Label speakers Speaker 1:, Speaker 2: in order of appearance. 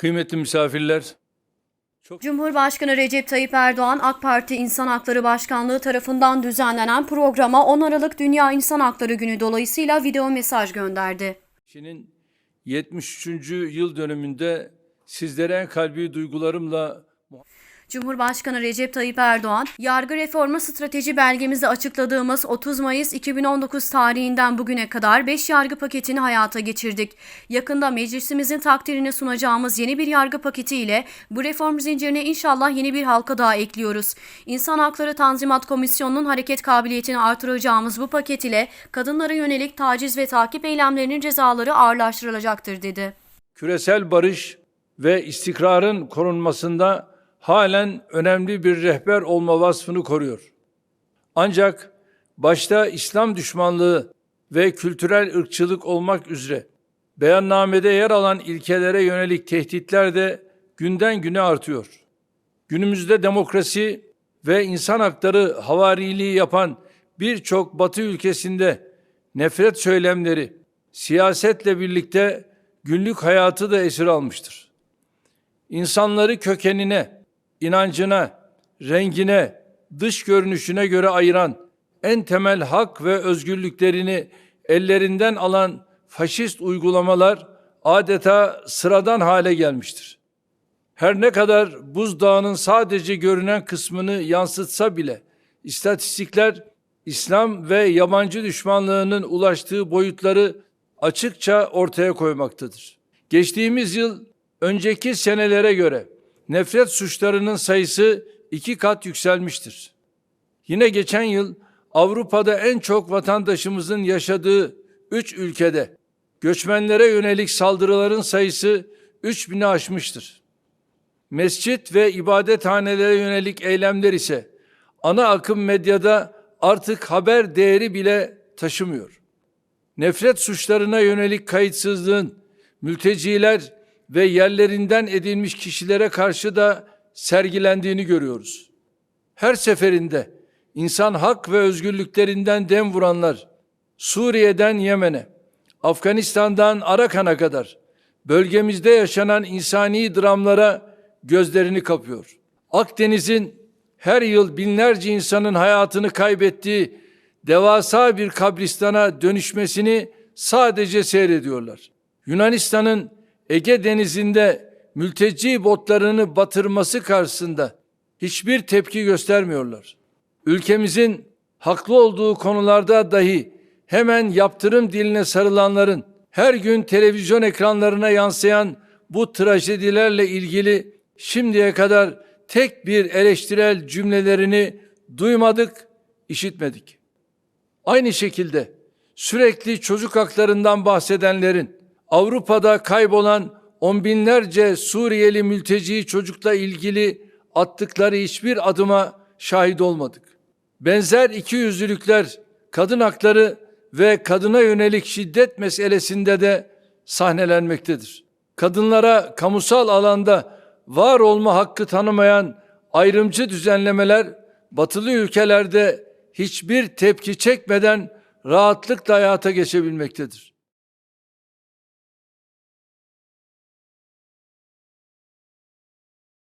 Speaker 1: Kıymetli misafirler,
Speaker 2: Cumhurbaşkanı Recep Tayyip Erdoğan AK Parti İnsan Hakları Başkanlığı tarafından düzenlenen programa 10 Aralık Dünya İnsan Hakları Günü dolayısıyla video mesaj gönderdi.
Speaker 1: Çin'in 73. yıl dönümünde sizlere kalbi duygularımla
Speaker 2: Cumhurbaşkanı Recep Tayyip Erdoğan, yargı reformu strateji belgemizde açıkladığımız 30 Mayıs 2019 tarihinden bugüne kadar 5 yargı paketini hayata geçirdik. Yakında meclisimizin takdirini sunacağımız yeni bir yargı paketi ile bu reform zincirine inşallah yeni bir halka daha ekliyoruz. İnsan Hakları Tanzimat Komisyonu'nun hareket kabiliyetini artıracağımız bu paket ile kadınlara yönelik taciz ve takip eylemlerinin cezaları ağırlaştırılacaktır dedi.
Speaker 1: küresel barış ve istikrarın korunmasında halen önemli bir rehber olma vasfını koruyor. Ancak başta İslam düşmanlığı ve kültürel ırkçılık olmak üzere beyannamede yer alan ilkelere yönelik tehditler de günden güne artıyor. Günümüzde demokrasi ve insan hakları havariliği yapan birçok Batı ülkesinde nefret söylemleri siyasetle birlikte günlük hayatı da esir almıştır. İnsanları kökenine, inancına, rengine, dış görünüşüne göre ayıran en temel hak ve özgürlüklerini ellerinden alan faşist uygulamalar adeta sıradan hale gelmiştir. Her ne kadar buzdağının sadece görünen kısmını yansıtsa bile istatistikler İslam ve yabancı düşmanlığının ulaştığı boyutları açıkça ortaya koymaktadır. Geçtiğimiz yıl önceki senelere göre nefret suçlarının sayısı iki kat yükselmiştir. Yine geçen yıl Avrupa'da en çok vatandaşımızın yaşadığı üç ülkede göçmenlere yönelik saldırıların sayısı 3000'i aşmıştır. Mescit ve ibadethanelere yönelik eylemler ise ana akım medyada artık haber değeri bile taşımıyor. Nefret suçlarına yönelik kayıtsızlığın mülteciler ve yerlerinden edilmiş kişilere karşı da sergilendiğini görüyoruz. Her seferinde insan hak ve özgürlüklerinden dem vuranlar Suriye'den Yemen'e, Afganistan'dan Arakan'a kadar bölgemizde yaşanan insani dramlara gözlerini kapıyor. Akdeniz'in her yıl binlerce insanın hayatını kaybettiği devasa bir kabristana dönüşmesini sadece seyrediyorlar. Yunanistan'ın Ege Denizi'nde mülteci botlarını batırması karşısında hiçbir tepki göstermiyorlar. Ülkemizin haklı olduğu konularda dahi hemen yaptırım diline sarılanların her gün televizyon ekranlarına yansıyan bu trajedilerle ilgili şimdiye kadar tek bir eleştirel cümlelerini duymadık, işitmedik. Aynı şekilde sürekli çocuk haklarından bahsedenlerin Avrupa'da kaybolan on binlerce Suriyeli mülteci çocukla ilgili attıkları hiçbir adıma şahit olmadık. Benzer ikiyüzlülükler kadın hakları ve kadına yönelik şiddet meselesinde de sahnelenmektedir. Kadınlara kamusal alanda var olma hakkı tanımayan ayrımcı düzenlemeler batılı ülkelerde hiçbir tepki çekmeden rahatlıkla hayata geçebilmektedir.